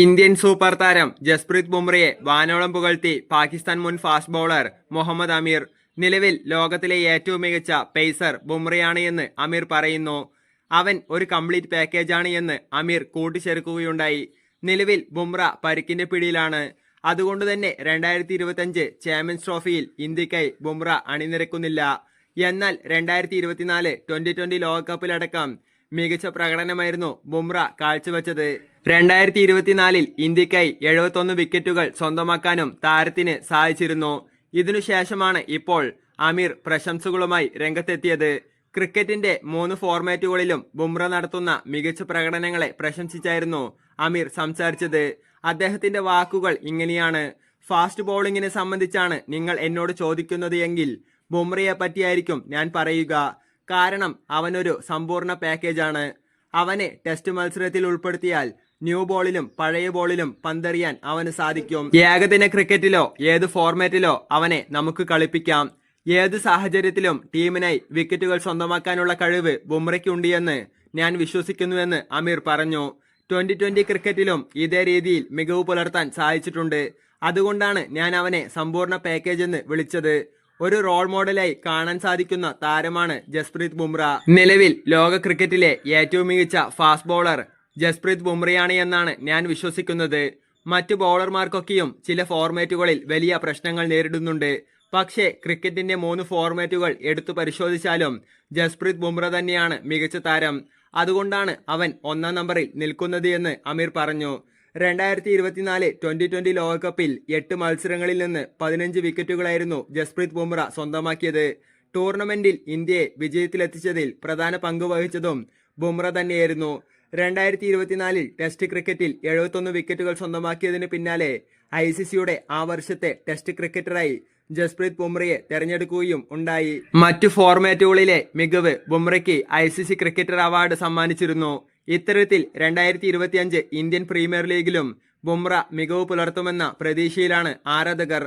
Indian super താരം ജസ്പ്രീത് ബുംറയെ വാനോളം പുകഴ്ത്തി പാകിസ്ഥാൻ മുൻ ഫാസ്റ്റ് ബൗളർ മുഹമ്മദ് അമീർ. നിലവിൽ ലോകത്തിലെ ഏറ്റവും മികച്ച പേസർ ബുംറയാണ് എന്ന് അമീർ പറയുന്നു. അവൻ ഒരു കംപ്ലീറ്റ് പാക്കേജാണ് എന്ന് അമീർ കൂട്ടിച്ചേർക്കുകയുണ്ടായി. നിലവിൽ ബുംറ പരിക്കിന്റെ പിടിയിലാണ്. അതുകൊണ്ട് തന്നെ രണ്ടായിരത്തി ഇരുപത്തിയഞ്ച് ചാമ്പ്യൻസ് ട്രോഫിയിൽ ഇന്ത്യക്കായി ബുംറ അണിനിരക്കുന്നില്ല. എന്നാൽ രണ്ടായിരത്തി ഇരുപത്തിനാല് ട്വന്റി ട്വന്റി ലോകകപ്പിലടക്കം മികച്ച പ്രകടനമായിരുന്നു ബുംറ കാഴ്ചവെച്ചത്. രണ്ടായിരത്തി ഇരുപത്തിനാലിൽ ഇന്ത്യക്കായി എഴുപത്തൊന്ന് വിക്കറ്റുകൾ സ്വന്തമാക്കാനും താരത്തിന് സാധിച്ചിരുന്നു. ഇതിനുശേഷമാണ് ഇപ്പോൾ അമീർ പ്രശംസകളുമായി രംഗത്തെത്തിയത്. ക്രിക്കറ്റിന്റെ മൂന്ന് ഫോർമാറ്റുകളിലും ബുംറ നടത്തുന്ന മികച്ച പ്രകടനങ്ങളെ പ്രശംസിച്ചായിരുന്നു അമീർ സംസാരിച്ചത്. അദ്ദേഹത്തിന്റെ വാക്കുകൾ ഇങ്ങനെയാണ്. ഫാസ്റ്റ് ബോളിങ്ങിനെ സംബന്ധിച്ചാണ് നിങ്ങൾ എന്നോട് ചോദിക്കുന്നത് എങ്കിൽ ബുംറയെ പറ്റിയായിരിക്കും ഞാൻ പറയുക. കാരണം അവനൊരു സമ്പൂർണ പാക്കേജാണ്. അവനെ ടെസ്റ്റ് മത്സരത്തിൽ ഉൾപ്പെടുത്തിയാൽ ന്യൂ ബോളിലും പഴയ ബോളിലും പന്തെറിയാൻ അവന് സാധിക്കും. ഏകദിന ക്രിക്കറ്റിലോ ഏത് ഫോർമാറ്റിലോ അവനെ നമുക്ക് കളിപ്പിക്കാം. ഏത് സാഹചര്യത്തിലും ടീമിനായി വിക്കറ്റുകൾ സ്വന്തമാക്കാനുള്ള കഴിവ് ബുംറയ്ക്കുണ്ടിയെന്ന് ഞാൻ വിശ്വസിക്കുന്നുവെന്ന് അമീർ പറഞ്ഞു. ട്വന്റി ട്വന്റി ക്രിക്കറ്റിലും ഇതേ രീതിയിൽ മികവ് പുലർത്താൻ സാധിച്ചിട്ടുണ്ട്. അതുകൊണ്ടാണ് ഞാൻ അവനെ സമ്പൂർണ പാക്കേജ് എന്ന് വിളിച്ചത്. ഒരു റോൾ മോഡലായി കാണാൻ സാധിക്കുന്ന താരമാണ് ജസ്പ്രീത് ബുംറ. നിലവിൽ ലോക ക്രിക്കറ്റിലെ ഏറ്റവും മികച്ച ഫാസ്റ്റ് ബൗളർ ജസ്പ്രീത് ബുംറയാണ് എന്നാണ് ഞാൻ വിശ്വസിക്കുന്നത്. മറ്റു ബൗളർമാർക്കൊക്കെയും ചില ഫോർമാറ്റുകളിൽ വലിയ പ്രശ്നങ്ങൾ നേരിടുന്നുണ്ട്. പക്ഷേ ക്രിക്കറ്റിന്റെ മൂന്ന് ഫോർമാറ്റുകൾ എടുത്തു പരിശോധിച്ചാലും ജസ്പ്രീത് ബുംറ തന്നെയാണ് മികച്ച താരം. അതുകൊണ്ടാണ് അവൻ ഒന്നാം നമ്പറിൽ നിൽക്കുന്നത് എന്ന് അമീർ പറഞ്ഞു. രണ്ടായിരത്തി ഇരുപത്തിനാല് ട്വന്റി ട്വന്റി ലോകകപ്പിൽ എട്ട് മത്സരങ്ങളിൽ നിന്ന് പതിനഞ്ച് വിക്കറ്റുകളായിരുന്നു ജസ്പ്രീത് ബുംറ സ്വന്തമാക്കിയത്. ടൂർണമെന്റിൽ ഇന്ത്യയെ വിജയത്തിലെത്തിച്ചതിൽ പ്രധാന പങ്ക് വഹിച്ചതും ബുംറ തന്നെയായിരുന്നു. രണ്ടായിരത്തി ഇരുപത്തിനാലിൽ ടെസ്റ്റ് ക്രിക്കറ്റിൽ എഴുപത്തൊന്ന് വിക്കറ്റുകൾ സ്വന്തമാക്കിയതിന് പിന്നാലെ ഐ സി സിയുടെ ആ വർഷത്തെ ടെസ്റ്റ് ക്രിക്കറ്ററായി ജസ്പ്രീത് ബുംറയെ തെരഞ്ഞെടുക്കുകയും ഉണ്ടായി. മറ്റു ഫോർമാറ്റുകളിലെ മികവ് ബുംറയ്ക്ക് I C C cricketer award സമ്മാനിച്ചിരുന്നു. ഇത്തരത്തിൽ രണ്ടായിരത്തി ഇരുപത്തിയഞ്ച് ഇന്ത്യൻ പ്രീമിയർ ലീഗിലും ബുംറ മികവ് പുലർത്തുമെന്ന പ്രതീക്ഷയിലാണ് ആരാധകർ.